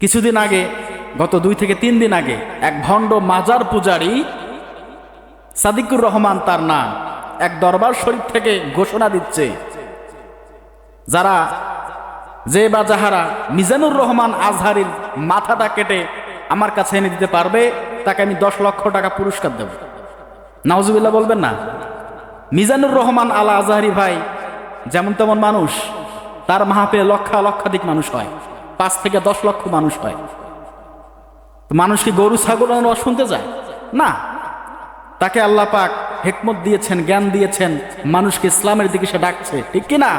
কিছুদিন আগে, গত দুই থেকে তিন দিন আগে, এক ভণ্ড মাজার পূজারী সাদিকুর রহমান তার নাম, এক দরবার শরীফ থেকে ঘোষণা দিচ্ছে। যারা যে বা যাহারা মিজানুর রহমান আজহারির মাথাটা কেটে আমার কাছে এনে দিতে পারবে, তাকে আমি দশ লক্ষ টাকা পুরস্কার দেব। নাওজুবিল্লাহ বলবেন না। মিজানুর রহমান আলা আজহারি ভাই যেমন তেমন মানুষ, তার মাহাপে লক্ষা লক্ষাধিক মানুষ হয়। পাঁচ থেকে দশ লক্ষ মানুষ হয়। মানুষ কি গরু, ছাগল আর শুনতে যায় না। তাকে আল্লাহ পাক হেকমত দিয়েছেন, জ্ঞান দিয়েছেন, মানুষকে ইসলামের দিকে সে ডাকছে। ঠিক কি না?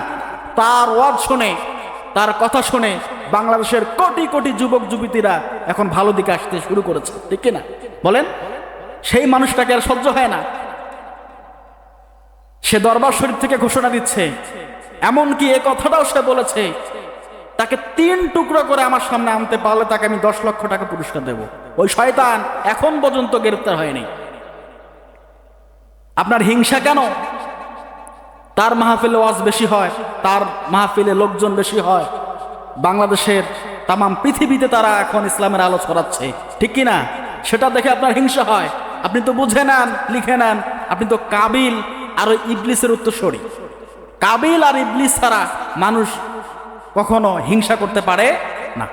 তার ওয়াজ শুনে, তার কথা শুনে বাংলাদেশের কোটি কোটি যুবক, যুবতীরা এখন ভালো দিকে আসতে শুরু করেছে। ঠিক কি না? বলেন। সেই মানুষটাকে আর সহ্য হয় না। সে দরবার শরীফ থেকে ঘোষণা দিচ্ছে, এমনকি এ কথাটাও সে বলেছে তাকে তিন টুকরো করে আমার সামনে আনতে পারলে তাকে আমি দশ লক্ষ টাকা পুরস্কার দেব। ওই শয়তান এখন পর্যন্ত গ্রেপ্তার হয়নি। আপনার হিংসা কেন? তার মাহফিলে ওয়াজ বেশি হয়, তার মাহফিলে লোকজন বেশি হয়। বাংলাদেশের তাম পৃথিবীতে তারা এখন ইসলামের আলো ছড়াচ্ছে। ঠিক কি না সেটা দেখে আপনার হিংসা হয়। আপনি তো বুঝে নেন, লিখে নেন। আপনি তো কাবিল আর ওই ইবলিসের উত্তরসরি কাবিল আর ইবলিস ছাড়া মানুষ কখনো হিংসা করতে পারে না।